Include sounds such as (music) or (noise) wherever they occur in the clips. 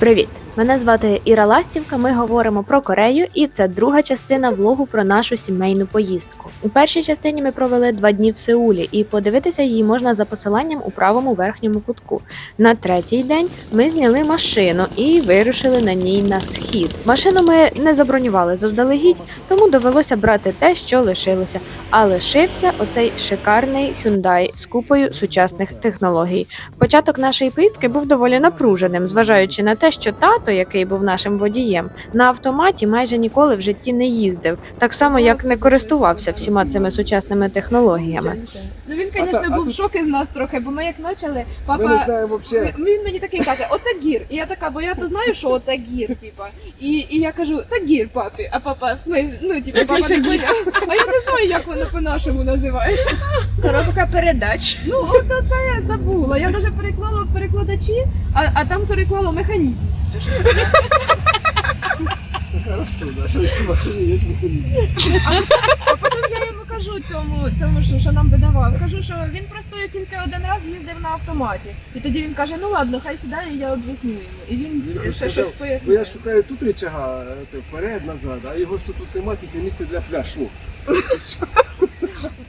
Привіт! Мене звати Іра Ластівка. Ми говоримо про Корею, і це друга частина влогу про нашу сімейну поїздку. У першій частині ми провели два дні в Сеулі, і подивитися її можна за посиланням у правому верхньому кутку. На третій день ми зняли машину і вирушили на ній на схід. Машину ми не забронювали заздалегідь, тому довелося брати те, що лишилося. А лишився оцей шикарний Hyundai з купою сучасних технологій. Початок нашої поїздки був доволі напруженим, зважаючи на те, що тато, який був нашим водієм, на автоматі майже ніколи в житті не їздив, так само як не користувався всіма цими сучасними технологіями. Ну він, звісно, був в шокі з нас трохи, бо ми як почали, Ми не папа. знаємо. Він мені такий каже, оце гір. І я така, бо я то знаю, що оце гір, типа. І, і я кажу, це гір, папі. А папа, в смислі, ну, типу, папа не поняв. А я не знаю, як воно по-нашому називається. Коробка передач. Ну, от це я забула. Я навіть переклала перекладачі, а, а там переклала механізм. (laughs) Хорошо, да, що в машині є механізм. А потім я йому кажу цьому, цьому що, що нам видавав. Кажу, що він просто тільки один раз їздив на автоматі. І тоді він каже: ну ладно, хай сідає, я об'ясню йому. І він ще щось Бо пояснив. я шукаю тут речага, це вперед, назад, а його ж тут нема тільки місце для пляшу.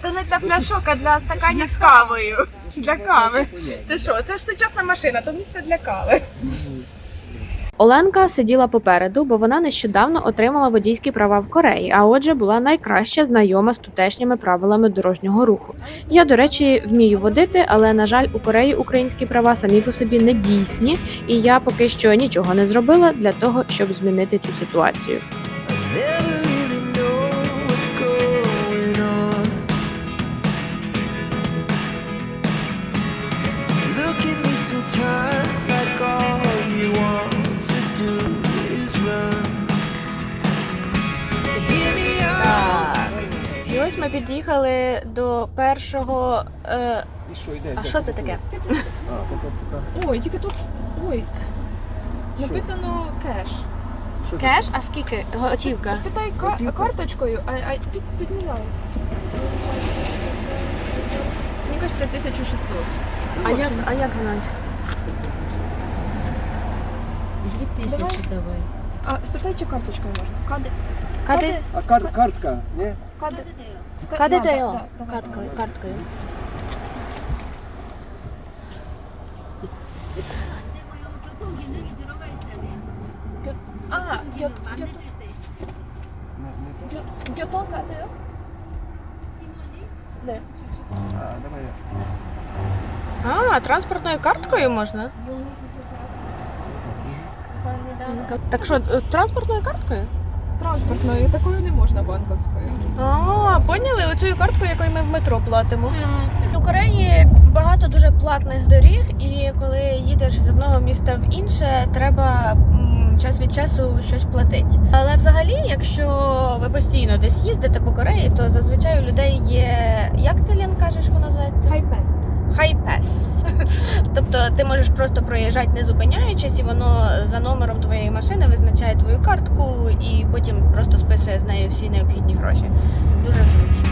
Це не для пляшок, а для стаканів з кавою. Для кави. Ти що, це ж сучасна машина, то місце для кави. Оленка сиділа попереду, бо вона нещодавно отримала водійські права в Кореї, а отже, була найкраще знайома з тутешніми правилами дорожнього руху. Я, до речі, вмію водити, але на жаль, у Кореї українські права самі по собі не дійсні, і я поки що нічого не зробила для того, щоб змінити цю ситуацію. Під'їхали до першого. Е, І що, йде? а що це таке? А. Ой, тільки тут. Ой. Що? Написано кеш. Що це? Кеш, а скільки? Готівка. Спитай ка- Готівка? карточкою, а, а під, підняла. Мені кажеться, 1600. А як, а як знати? Давай. А спитай, чи карточкою можна? Кади. Кади? А кар- картка, ні? Кади. Кади Да, даю? да, да, Карткою, да. карткою. А, 교, 교, Не- не то? 교, 교통카드요? 네. А, давай я. А, транспортною карткою можна? 감사합니다. Так що, е, транспортною карткою? Транспортною, такою не можна банковською. А, поняли? Оцю картку, якою ми в метро платимо. У Кореї багато дуже платних доріг, і коли їдеш з одного міста в інше, треба м, час від часу щось платити. Але взагалі, якщо ви постійно десь їздите по Кореї, то зазвичай у людей є. Як ти Лен кажеш, воно називається? Хайпес. Хайпес. (laughs) Тобто ти можеш просто проїжджати не зупиняючись, і воно за номером твоєї машини визначає твою картку і потім просто списує з неї всі необхідні гроші. Дуже зручно.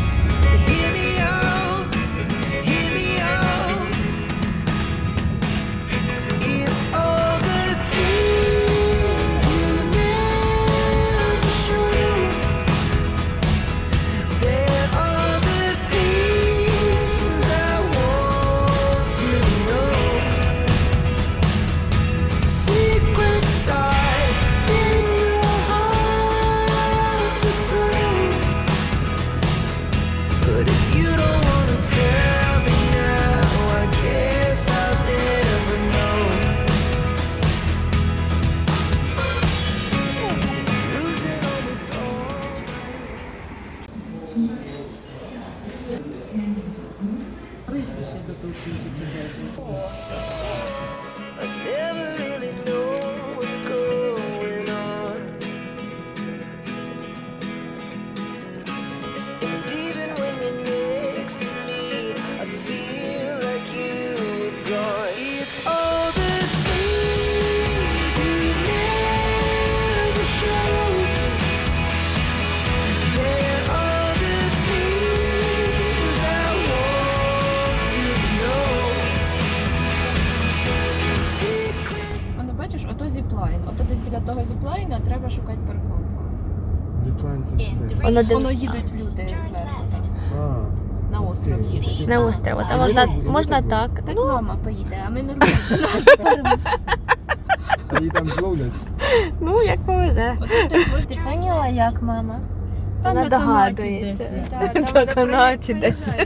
Воно див... Воно їдуть люди зверху там. А, На остров їдуть. на острово. Та можна, можна так. Так Ну, мама поїде, а ми нормально. а її там зловлять? ну як повезе. Ти поняла, як мама? Вона догадується. На канаті десь.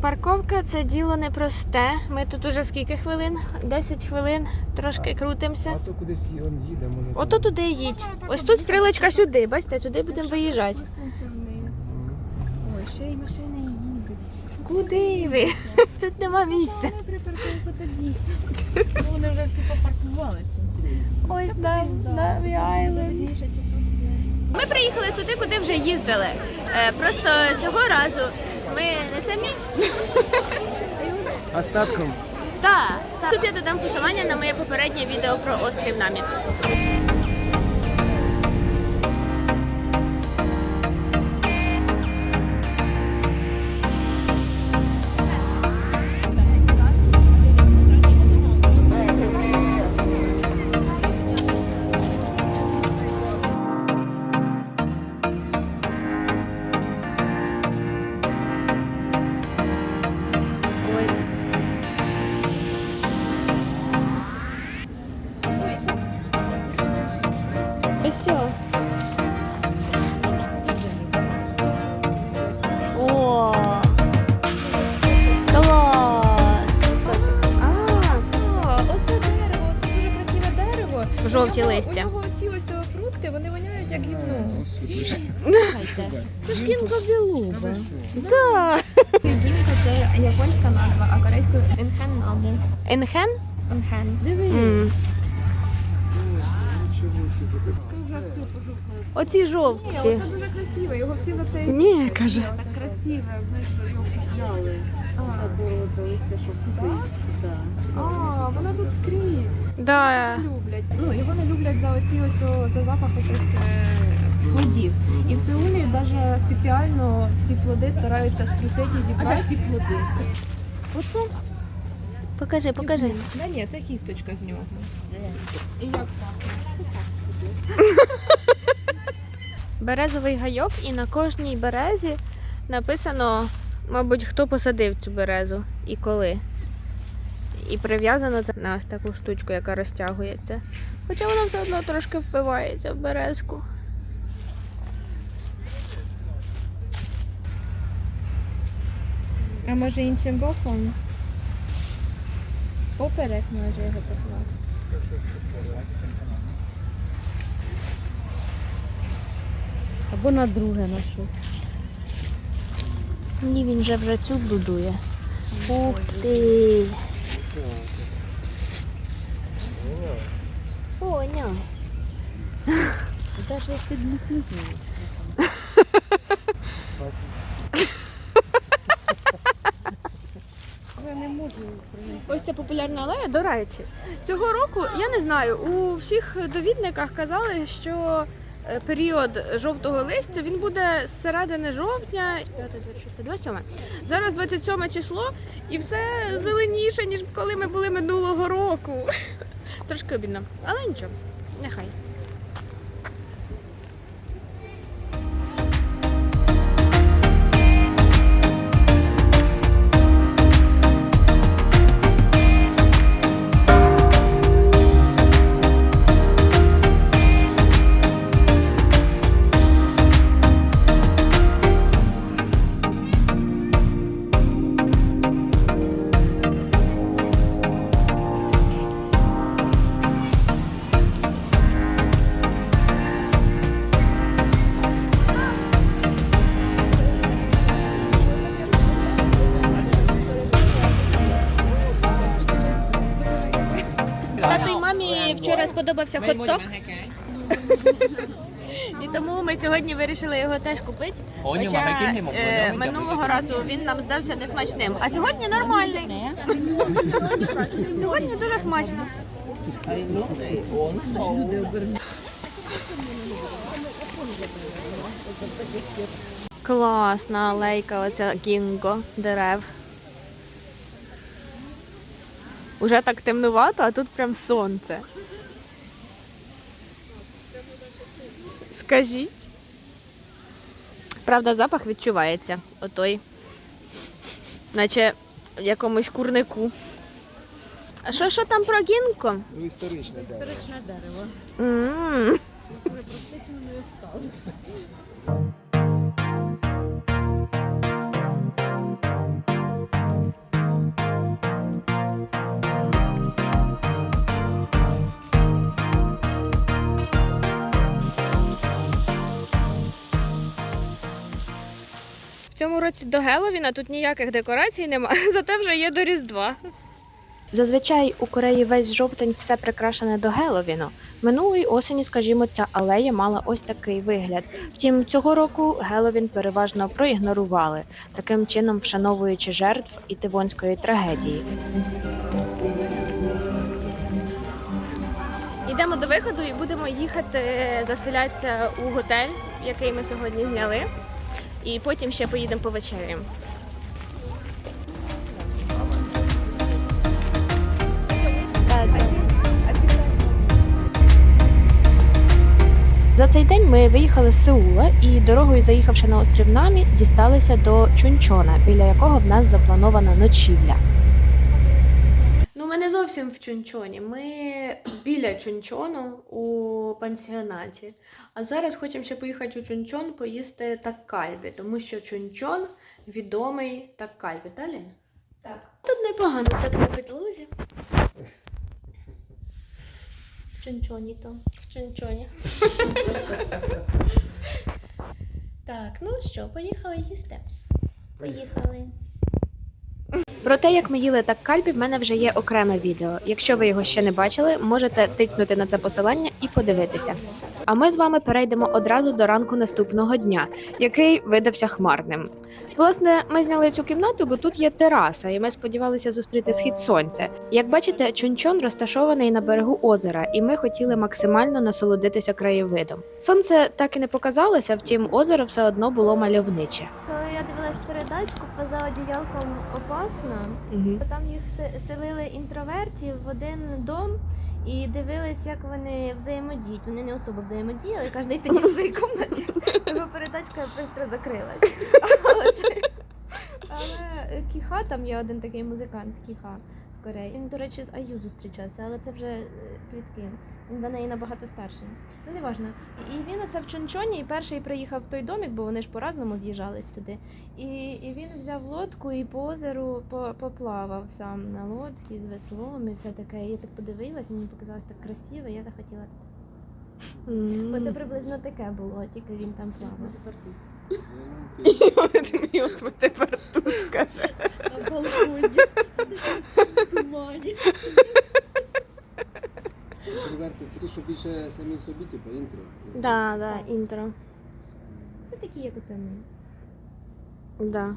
Парковка це діло непросте. Ми тут уже скільки хвилин? 10 хвилин, трошки крутимося. А то кудись він їде, може. Ото туди їдь. Ось тут стрілочка сюди. Бачите, сюди будемо виїжджати. Спустимося вниз. Ой, ще й машини їдуть. Куди ви? (laughs) Тут нема місця. Ми припаркуємося тоді. Вони вже всі попаркувалися. Ось на, на Видніше, чи тут є. Ми приїхали туди, куди вже їздили. Е, просто цього разу ми не самі. Остатком. Так, так. Тут я додам посилання на моє попереднє відео про острів Намі. Жовті У нього- листя. У нього ці ось фрукти, вони воняють як гімно. (laughs) Це ж кінка білуба. Гімка це японська назва, а корейською енхеннаму. Енхен? Енхен. Диви. Оці Ні, жовті. оце дуже красиве, його всі за це Ні, каже. Так красиве, ми ж його А. забору це листя, щоб купити. Да. А, воно тут скрізь. Да. люблять. Ну, його не люблять за оці ось о, за запах оцих е, плодів. І в Сеулі навіть спеціально всі плоди стараються струсити і зібрати ті плоди. Оце? Покажи, покажи. Да ні, це кісточка з нього. І як так? Березовий гайок, і на кожній березі написано, мабуть, хто посадив цю березу і коли. І прив'язано це на ось таку штучку, яка розтягується. Хоча воно все одно трошки впивається в березку. А може іншим боком? Поперек може його покласти. Або на друге на щось. Ні, він же вже цю будує. Ух ти! Поняв. Даже якщо б не книги. Я не можу Ось ця популярна алея, до речі, цього року я не знаю. У всіх довідниках казали, що період жовтого листя він буде з середини жовтня, 5, 26, 27. Зараз 27 число, і все зеленіше, ніж коли ми були минулого року. (laughs) Трошки обідно, але нічого, нехай. Хот-дог. І тому ми сьогодні вирішили його теж купити. Хоча е, минулого разу він нам здався несмачним. А сьогодні нормальний. Сьогодні дуже смачно. Класна алейка, оця кінго дерев. Уже так темнувато, а тут прям сонце. Кажіть. Правда, запах відчувається. Отой. Наче в якомусь курнику. А що, що там про гінко? Ну, історичне. Історичне дерево. м практично не осталося. Цьому році до Геловіна тут ніяких декорацій нема, (laughs) зате вже є до Різдва. Зазвичай у Кореї весь жовтень все прикрашене до Геловіну. Минулої осені, скажімо, ця алея мала ось такий вигляд. Втім, цього року Геловін переважно проігнорували, таким чином вшановуючи жертв ітивонської трагедії. Йдемо до виходу і будемо їхати заселятися у готель, який ми сьогодні зняли. І потім ще поїдемо повечеряємо. За цей день ми виїхали з Сеула і дорогою, заїхавши на острів Намі, дісталися до Чунчона, біля якого в нас запланована ночівля. Зовсім в Чунчоні. Ми біля Чунчону у пансіонаті. А зараз хочемо ще поїхати у Чунчон поїсти таккальбі, тому що Чунчон відомий таккальбі. Далі? Так. Тут непогано так на підлозі. В Чунчоні то. В Чунчоні. (laughs) так, ну що, поїхали їсти. Поїхали. Про те, як ми їли так кальбі, в мене вже є окреме відео. Якщо ви його ще не бачили, можете тиснути на це посилання і подивитися. А ми з вами перейдемо одразу до ранку наступного дня, який видався хмарним. Власне, ми зняли цю кімнату, бо тут є тераса, і ми сподівалися зустріти схід сонця. Як бачите, Чунчон розташований на берегу озера, і ми хотіли максимально насолодитися краєвидом. Сонце так і не показалося, втім, озеро все одно було мальовниче. Коли я дивилась передачку поза одіялком опасно, то там їх селили інтровертів в один дом і дивились, як вони взаємодіють. Вони не особо взаємодіяли, кожен сидів в своїй кімнаті. (laughs) Тому передачка швидко закрилась. Але, (laughs) але Кіха, там є один такий музикант Кіха в Кореї. Він, до речі, з Аю зустрічався, але це вже е, плітки. Він за неї набагато старший. Ну, не важно. І він оце в Чунчоні і перший приїхав в той домик, бо вони ж по-разному з'їжджались туди. І, і він взяв лодку і по озеру поплавав сам на лодці з веслом і все таке. Я так подивилась, мені показалось так красиво, і я захотіла туди. Бо це приблизно таке було, тільки він там плавав. Тепер от І от ми тепер тут каже. На балконі. В Тумані. Що більше самі в собі, типу, інтро. Да, да, інтро. Це такі, як оце ми. Да.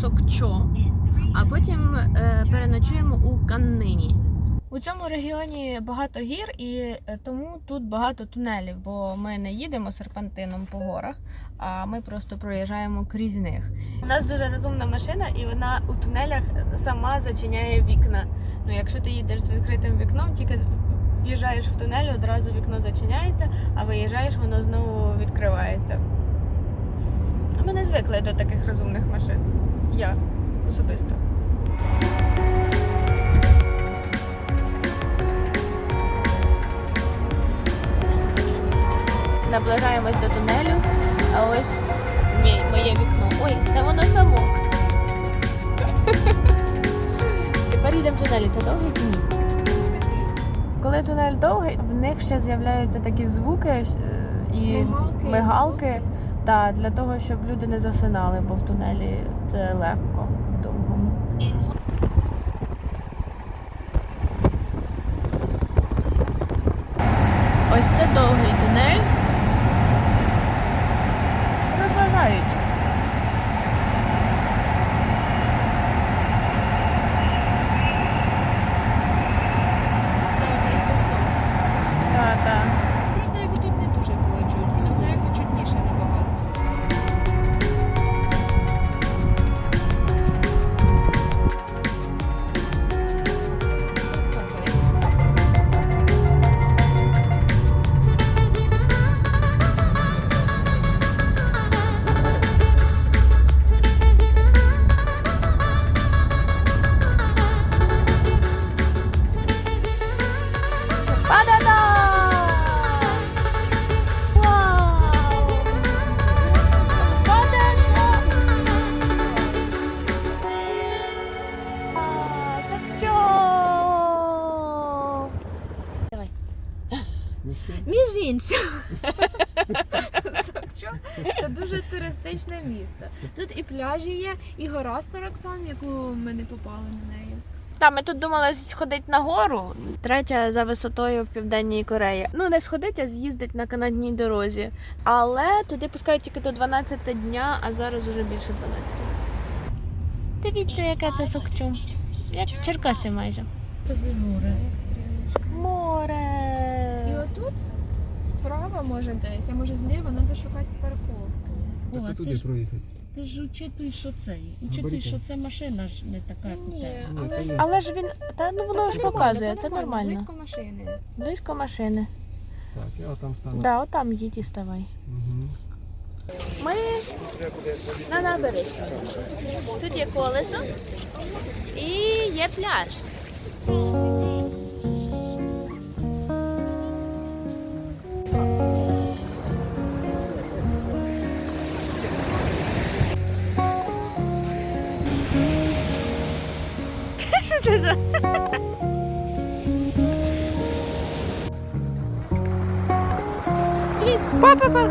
Сокчо, а потім е, переночуємо у Каннині. У цьому регіоні багато гір, і е, тому тут багато тунелів, бо ми не їдемо серпантином по горах, а ми просто проїжджаємо крізь них. У нас дуже розумна машина, і вона у тунелях сама зачиняє вікна. Ну, якщо ти їдеш з відкритим вікном, тільки в'їжджаєш в тунель, одразу вікно зачиняється, а виїжджаєш, воно знову відкривається. Ми не звикли до таких розумних машин. Я особисто. Наближаємось до тунелю, а ось моє вікно. Ой, це воно само. (laughs) Тепер йдемо в тунелі. Це довгий чи ні? Коли тунель довгий, в них ще з'являються такі звуки е, і Мигалки, мигалки. Та для того, щоб люди не засинали, бо в тунелі це легко в довгому. Ось це довгий Сокчо це дуже туристичне місто. Тут і пляжі є, і гора Сороксан, яку ми не попали на неї. Та ми тут думали сходити на гору. Третя за висотою в південній Кореї. Ну не сходить, а з'їздить на канатній дорозі. Але туди пускають тільки до 12 дня, а зараз уже більше 12. Дивіться, яке це сокчу. Як Черкаси майже. Тобі море. Море. Справа може десь, а може зліва, треба шукати парковку. О, а ти туди ж, проїхати. ти ж учитуй, що це. Учитуй, Габарити. що це машина ж не така, як у Ні, тебе. Але конечно. Але ж він. Та ну воно Це ж нормально, показує, це нормально. Близько машини. Близько машини. Так, я там стану. Да, отам їдь і ставай. Угу. Ми на набережні. Тут є колесо і є пляж. Що це за? Папа,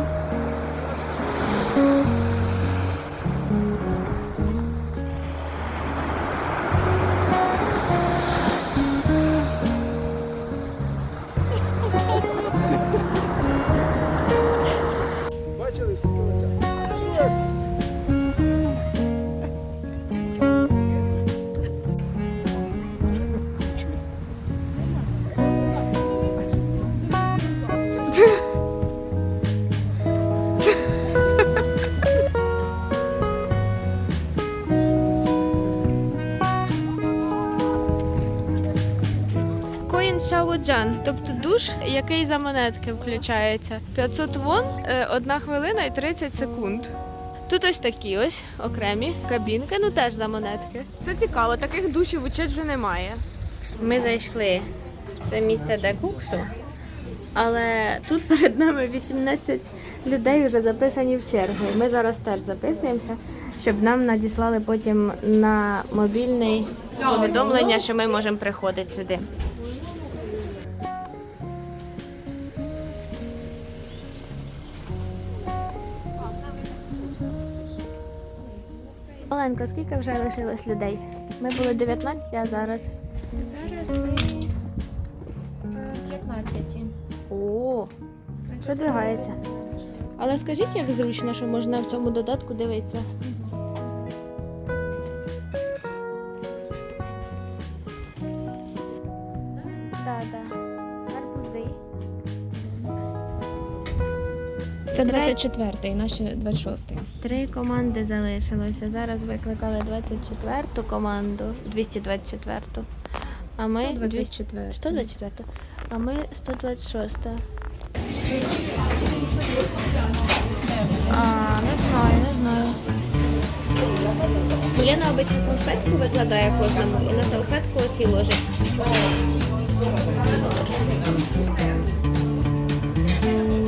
Коін тобто душ, який за монетки включається. 500 вон, е, одна хвилина і 30 секунд. Тут ось такі ось окремі кабінки, ну теж за монетки. Це цікаво, таких душів у вже немає. Ми зайшли в це місце декуксу, але тут перед нами 18 людей вже записані в чергу. Ми зараз теж записуємося, щоб нам надіслали потім на мобільний повідомлення, що ми можемо приходити сюди. Оленко, скільки вже лишилось людей? Ми були 19, а зараз. Зараз ми 15. О, продвигається. Але скажіть, як зручно, що можна в цьому додатку дивитися. Це 24-й, наші 26-й. Три команди залишилося. Зараз викликали 24-ту команду, 224-ту. А ми 124. 124. А ми 126. А, не знаю, не знаю. Лена обично салфетку викладає кожному і на салфетку оці ложить. Це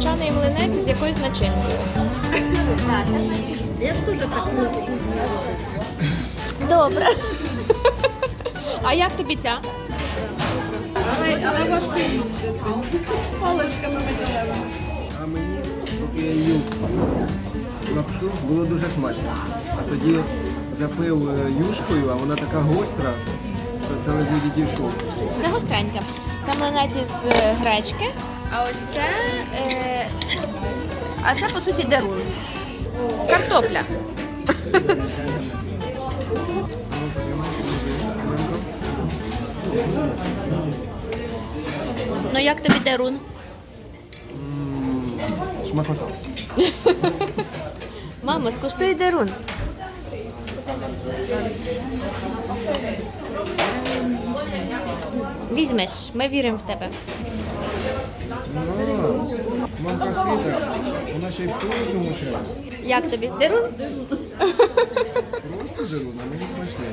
гречаний млинець з якоюсь начинкою. Я ж теж так Добре. (laughs) А як тобі ця? Але, але важко їсти. Паличками. А мені, поки я їв лапшу, було дуже смачно. А тоді запив е, юшкою, а вона така гостра, що це ледве відійшов. Це гостреньке. Це млинець з е, гречки, а ось це. Е... А це по суті дерун. Картопля. Ну як тобі дерун? Смакота. Мамо, скуштуй дерун. Візьмеш, ми віримо в тебе. Мамка хитра, вона ще й в соусу мушила. Як тобі? Дерун? Просто дерун, а мені смачне.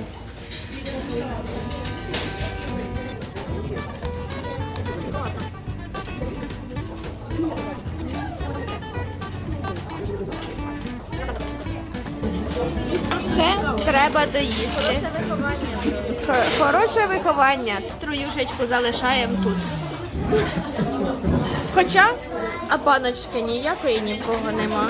Все треба доїсти. Хороше виховання. Троюшечку залишаємо тут. Хоча, а паночки ніякої нікого нема.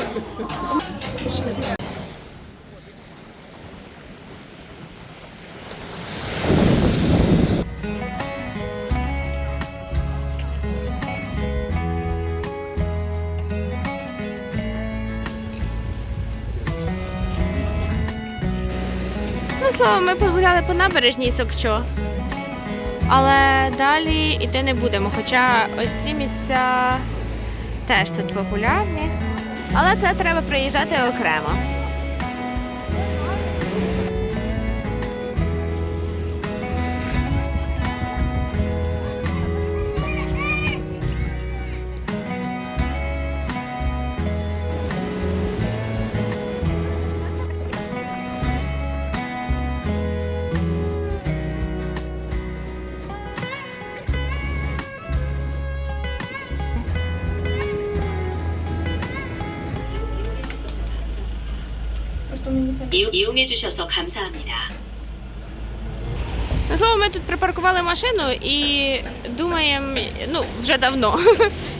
Ну, словом, ми погуляли по набережній Сокчо. Але далі йти не будемо. Хоча ось ці місця теж тут популярні. Але це треба приїжджати окремо. 이용해 주셔서 감사합니다. На слово, ми тут припаркували машину і думаємо, ну вже давно,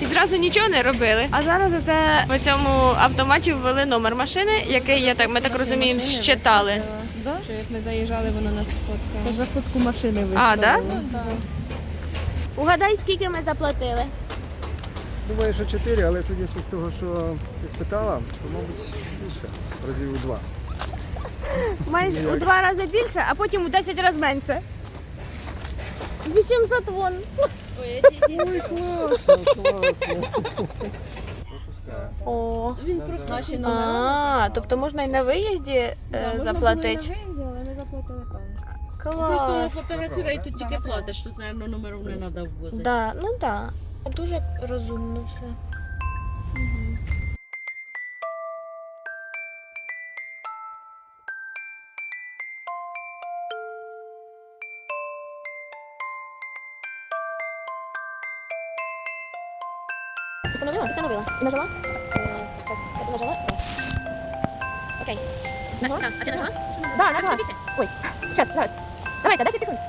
і зразу нічого не робили. А зараз це по цьому автоматі ввели номер машини, який я так ми так розуміємо, щитали. Що як ми заїжджали, воно нас сфоткало. За фотку машини А, да? Ну так. Угадай, скільки ми заплатили. Думаю, що чотири, але судячи з того, що ти спитала, то, мабуть, більше. Разів у два. Майже у два рази більше, а потім у 10 разів менше. 800 вон. Ой, класно, класно. О. Він просто наші А, тобто можна і на виїзді е, заплатити. але ми заплатили там. Просто Клас. фотографіруй, тут тільки платиш, тут, мабуть, номерів не треба вводити. Да, ну так. Да. Дуже розумно все. Установила? Установила. И нажала? Сейчас. Это нажала? Да. Окей. Нажала? А ты нажала? Да, нажала. Ой, сейчас, давай. Давай-ка, 10 секунд.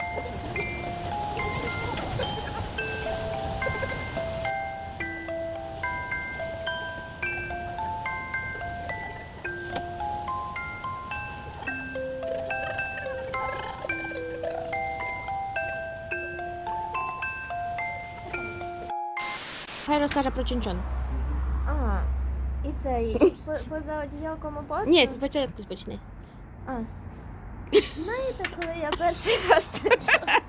Розкаже про чончон. А, і цей (laughs) по- поза одіялком опасно. Ні, спочатку спочни. А. Знаєте, коли я перший раз чула?